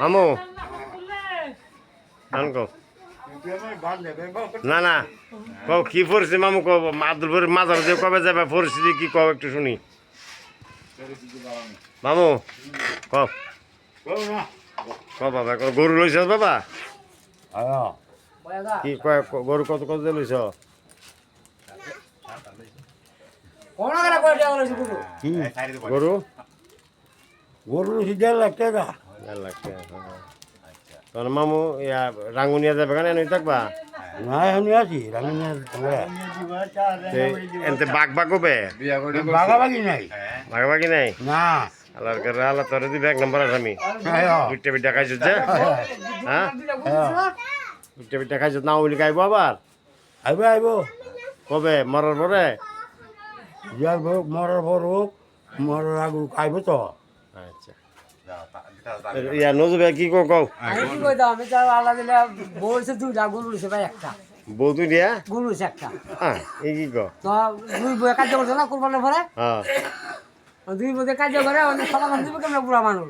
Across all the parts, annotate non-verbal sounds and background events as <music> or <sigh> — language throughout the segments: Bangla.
মামু। গান কও। না না। কও কি পরিস্থিতি মামু কও? আব্দুলপুরের মাজার যে কবে যাবে পরিস্থিতি কি কও একটু শুনি। মামু কও। কও বাবা গরু লইছ বাবা? কি কয় ক- গরু কত কত লইছ? গরু? গরু দেড় লাখ টাকা। দেড় লাখ টাকা। তাহলে মামু ইয়া রাঙ্গুনিয়া যাবে কেন এনে থাকবা? না এখন আছি রাঙিনা তে এনতে বাঘ বাঘ হবে বাগাবাগি নাই। ভাগাভাগি নাই? না। আল্লাহর করে আল্লাহ তোরে দিবে এক নম্বর আসামি হ্যাঁ দুইটা বিটা খাইছো যে। হ্যাঁ দুইটা বিটা খাইছো না বলি খাইবো আবার আইব আইব কবে? মরার পরে মরার পর হোক মরার আগু আইব তো। আচ্ছা। ইয়া নজবে কি কো কও আমি কি কইতাম আমি তো আল্লাহ দিলে বলছে দুইটা রয়েছে ভাই একটা। বউ তুই দিয়া একটা। হ্যাঁ এই কি কো তো দুই বই কার্য করছে না কোরবানের পরে? হ্যাঁ দুই বই কার্য করে অনেক সমাধান দিবে কেমন বুড়া মানুষ?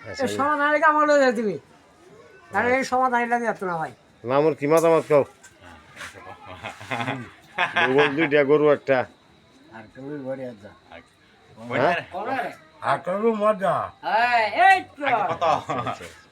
আচ্ছা, এই সমাধান রেখে আমার লয়ে দিবি তাহলে এই সমাধান এটা দিতে না ভাই। মামুর কি মতামত কও? গরু দুইটা গরু একটা। হ্যাঁ? আর তোর মজা এই তো আচ্ছা, আচ্ছা। <laughs>